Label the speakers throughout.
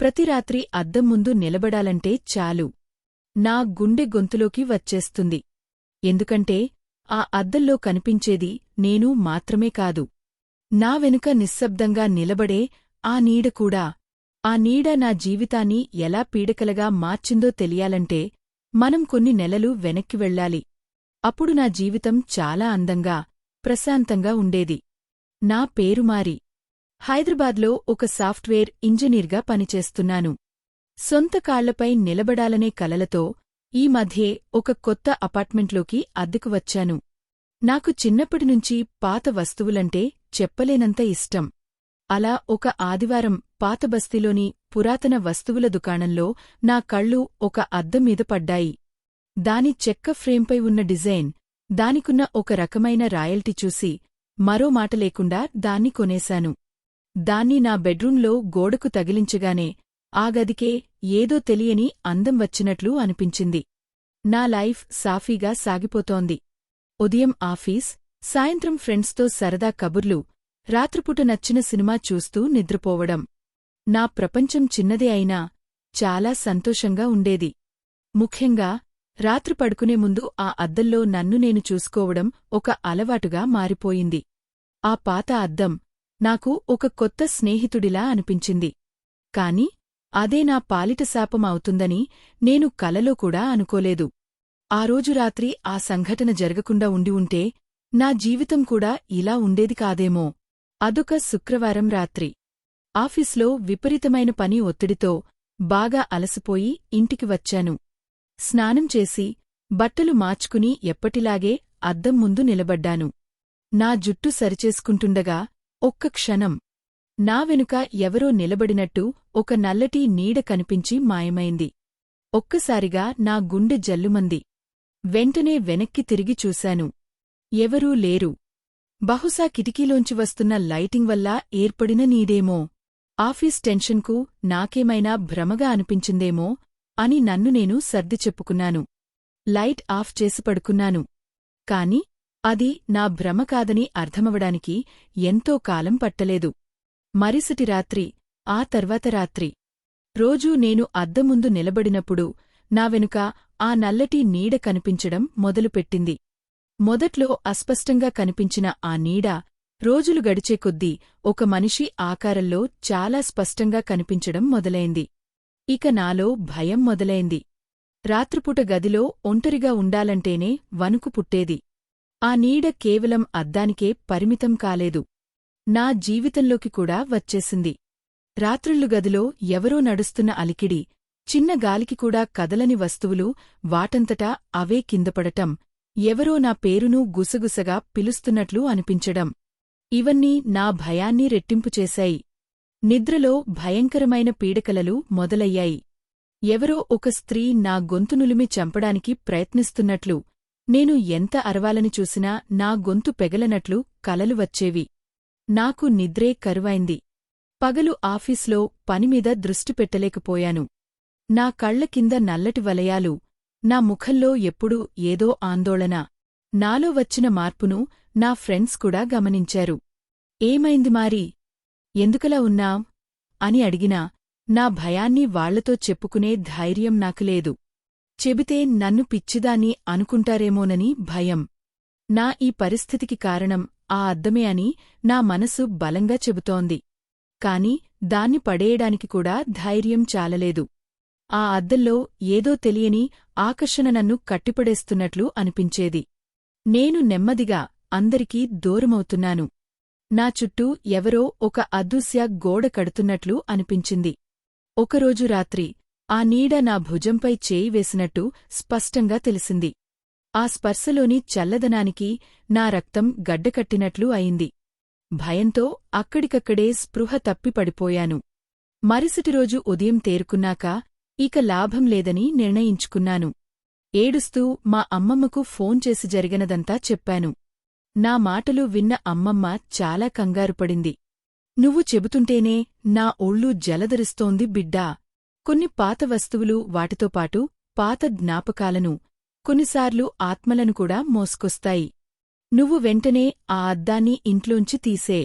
Speaker 1: ప్రతిరాత్రి అద్దం ముందు నిలబడాలంటే చాలు. నా గుండె గొంతులోకి వచ్చేస్తుంది. ఎందుకంటే ఆ అద్దంలో కనిపించేది నేను మాత్రమే కాదు. నా వెనుక నిశ్శబ్దంగా నిలబడే ఆ నీడ కూడా. ఆ నీడ నా జీవితాన్ని ఎలా పీడకలగా మార్చిందో తెలియాలంటే మనం కొన్ని నెలలు వెనక్కి వెళ్ళాలి. అప్పుడు నా జీవితం చాలా అందంగా ప్రశాంతంగా ఉండేది. నా పేరు మారి హైదరాబాద్లో ఒక సాఫ్ట్వేర్ ఇంజనీర్గా పనిచేస్తున్నాను. సొంత కాళ్ళపై నిలబడాలనే కలలతో ఈ మధ్యే ఒక కొత్త అపార్ట్మెంట్లోకి అద్దెకు వచ్చాను. నాకు చిన్నప్పటినుంచి పాత వస్తువులంటే చెప్పలేనంత ఇష్టం. అలా ఒక ఆదివారం పాత బస్తీలోని పురాతన వస్తువుల దుకాణంలో నా కళ్ళు ఒక అద్దం మీద పడ్డాయి. దాని చెక్క ఫ్రేంపై ఉన్న డిజైన్ దానికున్న ఒక రకమైన రాయల్టీ చూసి మరో మాట లేకుండా దాన్ని కొనేశాను. దాన్ని నా బెడ్రూంలో గోడకు తగిలించగానే ఆ గదికే ఏదో తెలియని అందం వచ్చినట్లు అనిపించింది. నా లైఫ్ సాఫీగా సాగిపోతోంది. ఉదయం ఆఫీస్ సాయంత్రం ఫ్రెండ్స్తో సరదా కబుర్లు రాత్రిపూట నచ్చిన సినిమా చూస్తూ నిద్రపోవడం. నా ప్రపంచం చిన్నదే అయినా చాలా సంతోషంగా ఉండేది. ముఖ్యంగా రాత్రి పడుకునే ముందు ఆ అద్దంలో నన్ను నేను చూసుకోవడం ఒక అలవాటుగా మారిపోయింది. ఆ పాత అద్దం నాకు ఒక కొత్త స్నేహితుడిలా అనిపించింది. కాని అదే నా పాలిట శాపం అవుతుందని నేను కలలో కూడా అనుకోలేదు. ఆ రోజు రాత్రి ఆ సంఘటన జరగకుండా ఉండి ఉంటే నా జీవితం కూడా ఇలా ఉండేది కాదేమో. అదొక శుక్రవారం రాత్రి. ఆఫీస్లో విపరీతమైన పని ఒత్తిడితో బాగా అలసిపోయి ఇంటికి వచ్చాను. స్నానం చేసి బట్టలు మార్చుకుని ఎప్పటిలాగే అద్దం ముందు నిలబడ్డాను. నా జుట్టు సరిచేసుకుంటుండగా ఒక్క క్షణం. నా వెనుక ఎవరో నిలబడినట్టు ఒక నల్లటి నీడ కనిపించి మాయమైంది. ఒక్కసారిగా నా గుండె జల్లుమంది. వెంటనే వెనక్కి తిరిగి చూశాను. ఎవరూ లేరు. బహుశా కిటికీలోంచి వస్తున్న లైటింగ్ వల్ల ఏర్పడిన నీడేమో. ఆఫీస్ టెన్షన్కు నాకేమైనా భ్రమగా అనిపించిందేమో అని నన్ను నేను సర్ది చెప్పుకున్నాను. లైట్ ఆఫ్ చేసి పడుకున్నాను. కాని అది నా భ్రమ కాదని అర్థమవడానికి ఎంతో కాలం పట్టలేదు. మరిసటి రాత్రి ఆ తర్వాత రాత్రి. రోజూ నేను అద్దముందు నిలబడినప్పుడు నా వెనుక ఆ నల్లటి నీడ కనిపించడం మొదలుపెట్టింది. మొదట్లో అస్పష్టంగా కనిపించిన ఆ నీడ రోజులు గడిచే కొద్దీ ఒక మనిషి ఆకారంలో చాలా స్పష్టంగా కనిపించడం మొదలైంది. ఇక నాలో భయం మొదలైంది. రాత్రిపూట గదిలో ఒంటరిగా ఉండాలంటేనే వణుకు పుట్టేది. ఆ నీడ కేవలం అద్దానికే పరిమితం కాలేదు. నా జీవితంలోకి కూడా వచ్చేసింది. రాత్రుళ్ళు గదిలో ఎవరో నడుస్తున్న అలికిడి చిన్న గాలికి కూడా కదలని వస్తువులు వాటంతటా అవే కిందపడటం ఎవరో నా పేరును గుసగుసగా పిలుస్తున్నట్లు అనిపించడం. ఇవన్నీ నా భయాన్ని రెట్టింపు చేశాయి. నిద్రలో భయంకరమైన పీడకలలు మొదలయ్యాయి. ఎవరో ఒక స్త్రీ నా గొంతునులిమి చంపడానికి ప్రయత్నిస్తున్నట్లు నేను ఎంత అరవాలని చూసినా నా గొంతు పెగలనట్లు కలలు వచ్చేవి. నాకు నిద్రే కరువైంది. పగలు ఆఫీస్లో పనిమీద దృష్టి పెట్టలేకపోయాను. నా కళ్ళ కింద నల్లటి వలయాలు నా ముఖంలో ఎప్పుడూ ఏదో ఆందోళన. నాలో వచ్చిన మార్పును నా ఫ్రెండ్స్ కూడా గమనించారు. ఏమైంది మారి? ఎందుకలా ఉన్నాం? అని అడిగినా నా భయాన్ని వాళ్ళతో చెప్పుకునే ధైర్యం నాకు లేదు. చెబితే నన్ను పిచ్చిదాన్ని అనుకుంటారేమోనని భయం. నా ఈ పరిస్థితికి కారణం ఆ అద్దమే అని నా మనసు బలంగా చెబుతోంది. కాని దాన్ని పడేయడానికి కూడా ధైర్యం చాలలేదు. ఆ అద్దంలో ఏదో తెలియని ఆకర్షణ నన్ను కట్టిపడేస్తున్నట్లు అనిపించేది. నేను నెమ్మదిగా అందరికీ దూరమవుతున్నాను. నా చుట్టూ ఎవరో ఒక అదృశ్య గోడ కడుతున్నట్లు అనిపించింది. ఒకరోజు రాత్రి ఆ నీడ నా భుజంపై చేయి వేసినట్టు స్పష్టంగా తెలిసింది. ఆ స్పర్శలోని చల్లదనానికి నా రక్తం గడ్డకట్టినట్లు అయింది. భయంతో అక్కడికక్కడే స్పృహ తప్పి పడిపోయాను మరుసటి రోజు ఉదయం తేరుకున్నాక ఇక లాభం లేదని నిర్ణయించుకున్నాను. ఏడుస్తూ మా అమ్మమ్మకు ఫోన్ చేసి జరిగినదంతా చెప్పాను. నా మాటలు విన్న అమ్మమ్మ చాలా కంగారుపడింది. నువ్వు చెబుతుంటేనే నా ఒళ్ళు జలధరిస్తోంది బిడ్డా. కొన్ని పాత వస్తువులు వాటితో పాటు పాత జ్ఞాపకాలను కొన్నిసార్లు ఆత్మలను కూడా మోసుకొస్తాయి. నువ్వు వెంటనే ఆ అద్దాన్ని ఇంట్లోంచి తీసే.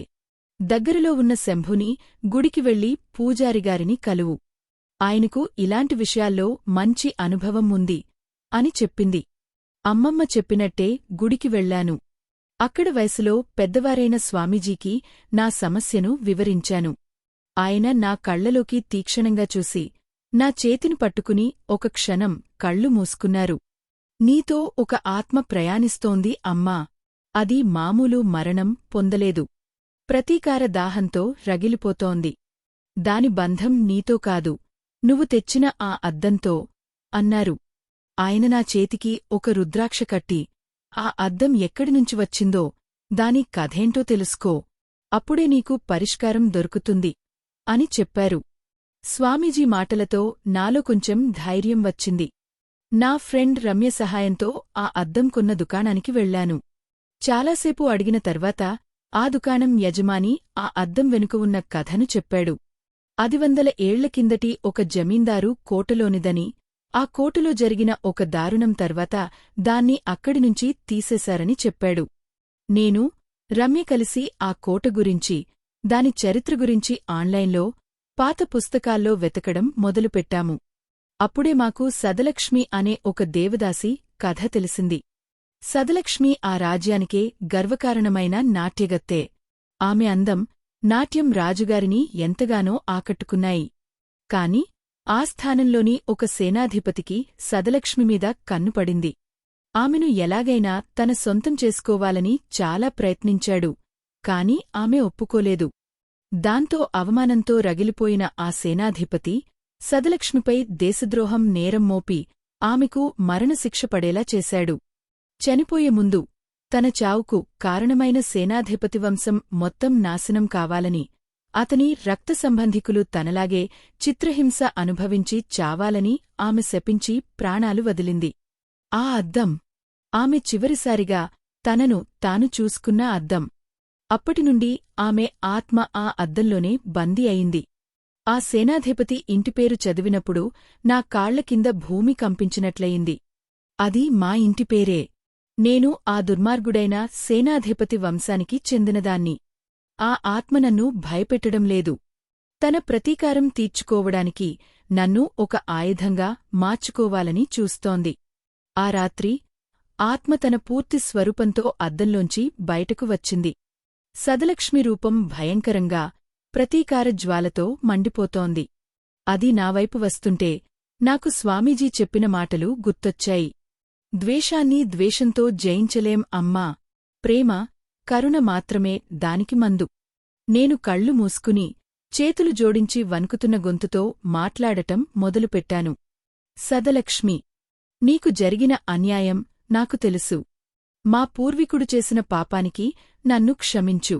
Speaker 1: దగ్గరలో ఉన్న శంభుని గుడికి వెళ్ళి పూజారిగారిని కలువు. ఆయనకు ఇలాంటి విషయాల్లో మంచి అనుభవం ఉంది అని చెప్పింది. అమ్మమ్మ చెప్పినట్టే గుడికి వెళ్ళాను అక్కడ వయసులో పెద్దవారైన స్వామీజీకి నా సమస్యను వివరించాను. ఆయన నా కళ్ళలోకి తీక్షణంగా చూసి నా చేతిని పట్టుకుని ఒక క్షణం కళ్ళు మూసుకున్నారు. నీతో ఒక ఆత్మ ప్రయాణిస్తోంది అమ్మా. అది మామూలు మరణం పొందలేదు. ప్రతీకార దాహంతో రగిలిపోతోంది. దాని బంధం నీతో కాదు. నువ్వు తెచ్చిన ఆ అద్దంతో అన్నారు. ఆయన నా చేతికి ఒక రుద్రాక్ష కట్టి ఆ అద్దం ఎక్కడినుంచి వచ్చిందో దాని కథేంటో తెలుసుకో. అప్పుడే నీకు పరిష్కారం దొరుకుతుంది అని చెప్పారు. స్వామీజీ మాటలతో నాలో కొంచెం ధైర్యం వచ్చింది. నా ఫ్రెండ్ రమ్య సహాయంతో ఆ అద్దం కొన్న దుకాణానికి వెళ్ళాను చాలాసేపు అడిగిన తర్వాత ఆ దుకాణం యజమాని ఆ అద్దం వెనుక ఉన్న కథను చెప్పాడు. అది వందల ఏళ్ళ కిందటి ఒక జమీందారు కోటలోనిదని ఆ కోటలో జరిగిన ఒక దారుణం తర్వాత దాన్ని అక్కడినుంచి తీసేశారని చెప్పాడు. నేను రమ్య కలిసి ఆ కోట గురించి దాని చరిత్ర గురించి ఆన్లైన్లో పాత పుస్తకాల్లో వెతకడం మొదలుపెట్టాము. అప్పుడే మాకు సదలక్ష్మి అనే ఒక దేవదాసి కథ తెలిసింది. సదలక్ష్మి ఆ రాజ్యానికే గర్వకారణమైన నాట్యగత్తే. ఆమె అందం నాట్యం రాజుగారిని ఎంతగానో ఆకట్టుకున్నాయి. కాని ఆ స్థానంలోని ఒక సేనాధిపతికి సదలక్ష్మిమీద కన్నుపడింది ఆమెను ఎలాగైనా తన సొంతం చేసుకోవాలని చాలా ప్రయత్నించాడు. కాని ఆమె ఒప్పుకోలేదు. దాంతో అవమానంతో రగిలిపోయిన ఆ సేనాధిపతి సదలక్ష్మిపై దేశద్రోహం నేరం మోపి ఆమెకు మరణశిక్ష పడేలా చేశాడు. చనిపోయే ముందు తన చావుకు కారణమైన సేనాధిపతి వంశం మొత్తం నాశనం కావాలని అతని రక్త సంబంధికులు తనలాగే చిత్రహింస అనుభవించి చావాలని ఆమె శపించి ప్రాణాలు వదిలింది. ఆ అద్దం ఆమె చివరిసారిగా తనను తాను చూసుకున్న అద్దం అప్పటినుండి ఆమె ఆత్మ ఆ అద్దంలోనే బందీ అయింది. ఆ సేనాధిపతి ఇంటిపేరు చదివినప్పుడు నా కాళ్ళ కింద భూమి కంపించినట్లయింది. అది మా ఇంటిపేరే నేను ఆ దుర్మార్గుడైన సేనాధిపతి వంశానికి చెందినదాన్ని. ఆ ఆత్మ నన్ను భయపెట్టడం లేదు. తన ప్రతీకారం తీర్చుకోవడానికి నన్ను ఒక ఆయుధంగా మార్చుకోవాలని చూస్తోంది. ఆ రాత్రి ఆత్మ తన పూర్తి స్వరూపంతో అద్దంలోంచి బయటకు వచ్చింది. సదలక్ష్మి రూపం భయంకరంగా ప్రతీకార జ్వాలతో మండిపోతోంది. అది నావైపు వస్తుంటే నాకు స్వామీజీ చెప్పిన మాటలు గుర్తొచ్చాయి. ద్వేషాన్ని ద్వేషంతో జయించలేం అమ్మా. ప్రేమ కరుణ మాత్రమే దానికి మందు. నేను కళ్ళు మూసుకుని చేతులు జోడించి వణుకుతున్న గొంతుతో మాట్లాడటం మొదలుపెట్టాను. సదలక్ష్మి నీకు జరిగిన అన్యాయం నాకు తెలుసు. మా పూర్వీకుడు చేసిన పాపానికి నన్ను క్షమించు.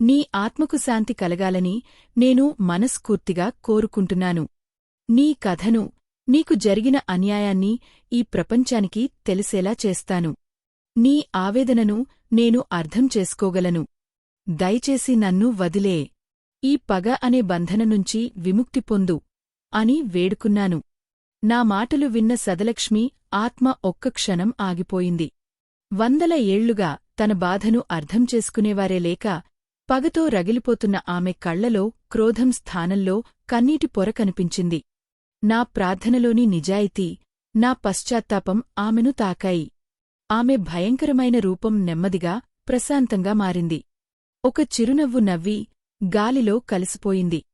Speaker 1: నీ ఆత్మకు శాంతి కలగాలని నేను మనస్ఫూర్తిగా కోరుకుంటున్నాను. నీ కథను నీకు జరిగిన అన్యాయాన్ని ఈ ప్రపంచానికి తెలిసేలా చేస్తాను. నీ ఆవేదనను నేను అర్థం చేసుకోగలను. దయచేసి నన్ను వదిలే. ఈ పగ అనే బంధన నుంచి విముక్తి పొందు అని వేడుకున్నాను. నా మాటలు విన్న సదలక్ష్మి ఆత్మ ఒక్క క్షణం ఆగిపోయింది. వందల ఏళ్ళుగా తన బాధను అర్థం చేసుకునేవారే లేక పగతో రగిలిపోతున్న ఆమె కళ్ళలో క్రోధం స్థానంలో కన్నీటి పొర కనిపించింది. నా ప్రార్థనలోని నిజాయితీ నా పశ్చాత్తాపం ఆమెను తాకాయి. ఆమె భయంకరమైన రూపం నెమ్మదిగా ప్రశాంతంగా మారింది. ఒక చిరునవ్వు నవ్వి గాలిలో కలిసిపోయింది.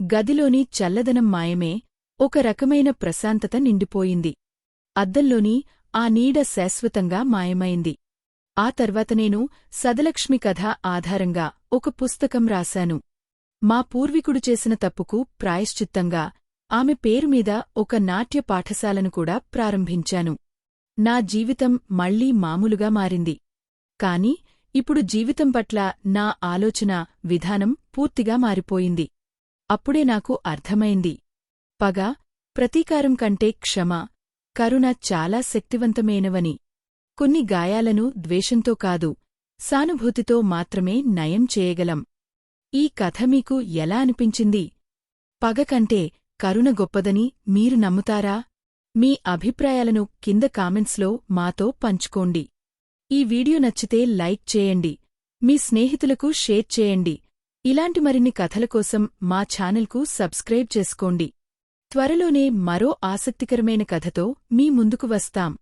Speaker 1: గదిలోని చల్లదనం మాయమే ఒక రకమైన ప్రశాంతత నిండిపోయింది. అద్దంలోని ఆ నీడ శాశ్వతంగా మాయమైంది. ఆ తర్వాత నేను సదలక్ష్మి కథ ఆధారంగా ఒక పుస్తకం రాశాను. మా పూర్వీకుడు చేసిన తప్పుకు ప్రాయశ్చిత్తంగా ఆమె పేరుమీద ఒక నాట్య పాఠశాలను కూడా ప్రారంభించాను. నా జీవితం మళ్ళీ మామూలుగా మారింది. కాని ఇప్పుడు జీవితం పట్ల నా ఆలోచన విధానం పూర్తిగా మారిపోయింది. అప్పుడే నాకు అర్థమైంది. పగ ప్రతీకారం కంటే క్షమ కరుణ చాలా శక్తివంతమైనవని. కొన్ని గాయాలను ద్వేషంతో కాదు సానుభూతితో మాత్రమే నయం చేయగలం. ఈ కథ మీకు ఎలా అనిపించింది? పగ కంటే కరుణ గొప్పదని మీరు నమ్ముతారా? మీ అభిప్రాయాలను కింద కామెంట్స్లో మాతో పంచుకోండి. ఈ వీడియో నచ్చితే లైక్ చేయండి. మీ స్నేహితులకు షేర్ చేయండి. ఇలాంటి మరిన్ని కథల కోసం మా ఛానల్కు సబ్స్క్రైబ్ చేసుకోండి. త్వరలోనే మరో ఆసక్తికరమైన కథతో మీ ముందుకు వస్తాం.